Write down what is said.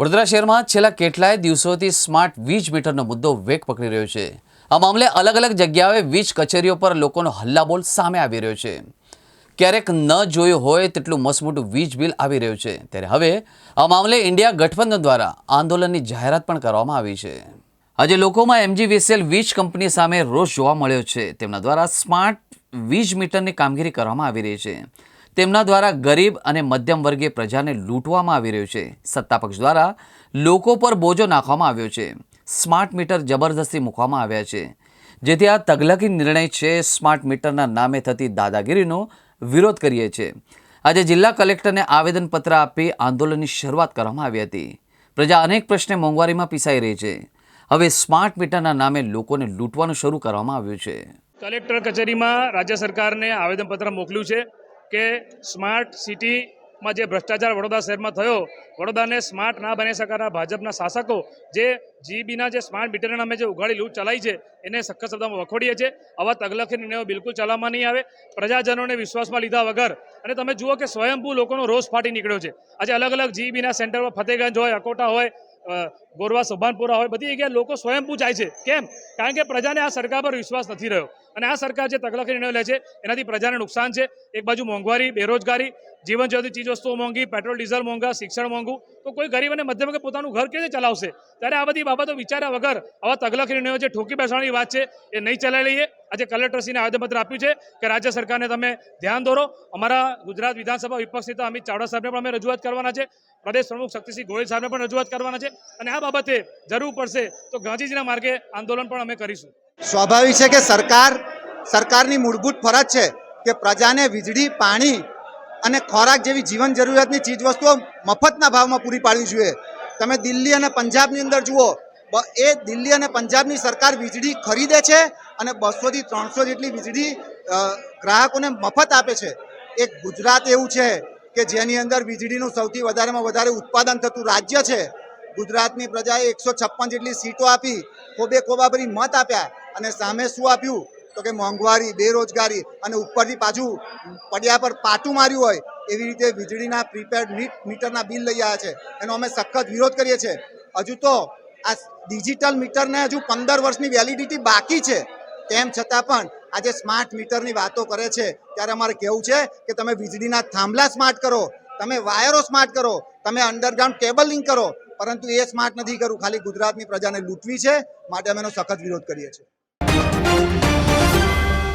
વડોદરા શહેરમાં છેલ્લા કેટલાય દિવસોથી સ્માર્ટ વીજ મીટરનો મુદ્દો વેગ પકડી રહ્યો છે. આ મામલે અલગ અલગ જગ્યાએ વીજ કચેરીઓ પર લોકોનો હલ્લાબોલ સામે આવી રહ્યો છે. ક્યારેક ન જોયું હોય તેટલું મસમોટું વીજ બિલ આવી રહ્યું છે. ત્યારે હવે આ મામલે ઇન્ડિયા ગઠબંધન દ્વારા આંદોલનની જાહેરાત પણ કરવામાં આવી છે. આજે લોકોમાં એમજીવીસીએલ વીજ કંપની સામે રોષ જોવા મળ્યો છે. તેમના દ્વારા સ્માર્ટ વીજ મીટરની કામગીરી કરવામાં આવી રહી છે. તેમના દ્વારા ગરીબ અને મધ્યમ વર્ગીય પ્રજાને લૂંટવામાં આવી રહ્યું છે. સત્તાપક્ષ દ્વારા લોકો પર બોજો નાખવામાં આવ્યો છે. સ્માર્ટ મીટર જબરદસ્તી મૂકવામાં આવ્યા છે. જેથી આ તગલકી નિર્ણય છે, સ્માર્ટ મીટરના નામે થતી દાદાગીરીનો વિરોધ કરીએ છીએ. આજે જિલ્લા કલેક્ટરને આવેદનપત્ર આપી આંદોલનની શરૂઆત કરવામાં આવી હતી. પ્રજા અનેક પ્રશ્ને મોંઘવારીમાં પીસાઈ રહી છે. હવે સ્માર્ટ મીટરના નામે લોકોને લૂંટવાનું શરૂ કરવામાં આવ્યું છે. કલેક્ટર કચેરીમાં રાજ્ય સરકારને આવેદનપત્ર મોકલ્યું છે. કે સ્માર્ટ સિટીમાં જે ભ્રષ્ટાચાર વડોદરા શહેરમાં થયો, વડોદરાને સ્માર્ટ ના બની શકાતા ભાજપના શાસકો જે જીબીના જે સ્માર્ટ મીટરના નામે જે ઉઘાડી લૂંટ ચલાવી છે, એને સખત શબ્દમાં વખોડીએ છીએ. આવા તગલખી નિર્ણયો બિલકુલ ચલાવવામાં નહીં આવે. પ્રજાજનોને વિશ્વાસમાં લીધા વગર. અને તમે જુઓ કે સ્વયંભૂ લોકોનો રોષ ફાટી નીકળ્યો છે. આજે અલગ અલગ જીબીના સેન્ટરમાં ફતેગંજ હોય, અકોટા હોય ગોરવા, સુભાનપુરા હોય, બધી જગ્યાએ લોકો સ્વયંભૂ જાય છે. કેમ? કારણ કે પ્રજાને આ સરકાર પર વિશ્વાસ નથી રહ્યો. અને આ સરકાર જે તગલખી નિર્ણયો લે છે, એનાથી પ્રજાને નુકસાન છે. એક બાજુ મોંઘવારી, બેરોજગારી, જીવન જરૂરી ચીજ વસ્તુઓ મોંઘી, પેટ્રોલ, ડીઝલ મોંઘા, શિક્ષણ મોંઘું. તો કોઈ ગરીબ અને મધ્યમ કે પોતાનું ઘર કેવી ચલાવશે? ત્યારે આ બધી બાબતો વિચાર્યા વગર આવા તગલખી નિર્ણયો જે ઠોકી બેસવાની વાત છે, એ નહીં ચલાવી લઈએ. આજે કલેક્ટરશ્રીને આવેદનપત્ર આપ્યું છે કે રાજ્ય સરકારને તમે ધ્યાન દોરો. અમારા ગુજરાત વિધાનસભા વિપક્ષ નેતા અમિત ચાવડા સાહેબને પણ અમે રજૂઆત કરવાના છે. પ્રદેશ પ્રમુખ શક્તિસિંહ ગોયલ સાહેબને પણ રજૂઆત કરવાના છે. અને આ બાબતે જરૂર પડશે તો ગાંધીજીના માર્ગે આંદોલન પણ અમે કરીશું. સ્વાભાવિક છે કે સરકાર, સરકારની મૂળભૂત ફરજ છે કે પ્રજાને વીજળી, પાણી અને ખોરાક જેવી જીવન જરૂરિયાતની ચીજવસ્તુઓ મફતના ભાવમાં પૂરી પાડવી જોઈએ. તમે દિલ્હી અને પંજાબની અંદર જુઓ એ દિલ્હી અને પંજાબની સરકાર વીજળી ખરીદે છે અને બસોથી ત્રણસો જેટલી વીજળી ગ્રાહકોને મફત આપે છે. એક ગુજરાત એવું છે કે જેની અંદર વીજળીનું સૌથી વધારેમાં વધારે ઉત્પાદન થતું રાજ્ય છે. ગુજરાતની પ્રજાએ એકસો છપ્પન જેટલી સીટો આપી, ખોબે ખોબા ભરી મત આપ્યા. અને સામે શું આપ્યું? તો કે મોંઘવારી, બેરોજગારી અને ઉપરથી પાછું પડ્યા પર પાટું માર્યું હોય, એવી રીતે વીજળીના પ્રીપેડ મીટરના બિલ લઈ આવ્યા છે. એનો અમે સખત વિરોધ કરીએ છીએ. હજુ તો આ ડિજિટલ મીટરને હજુ પંદર વર્ષની વેલિડિટી બાકી છે. તેમ છતાં પણ આજે સ્માર્ટ મીટરની વાતો કરે છે. ત્યારે અમારે કહેવું છે કે તમે વીજળીના થાંભલા સ્માર્ટ કરો, તમે વાયરો સ્માર્ટ કરો, તમે અંડરગ્રાઉન્ડ કેબલ લિંક કરો. પરંતુ એ સ્માર્ટ નથી કરવું ખાલી ગુજરાતની પ્રજાને લૂંટવી છે. માટે અમે એનો સખત વિરોધ કરીએ છીએ. Música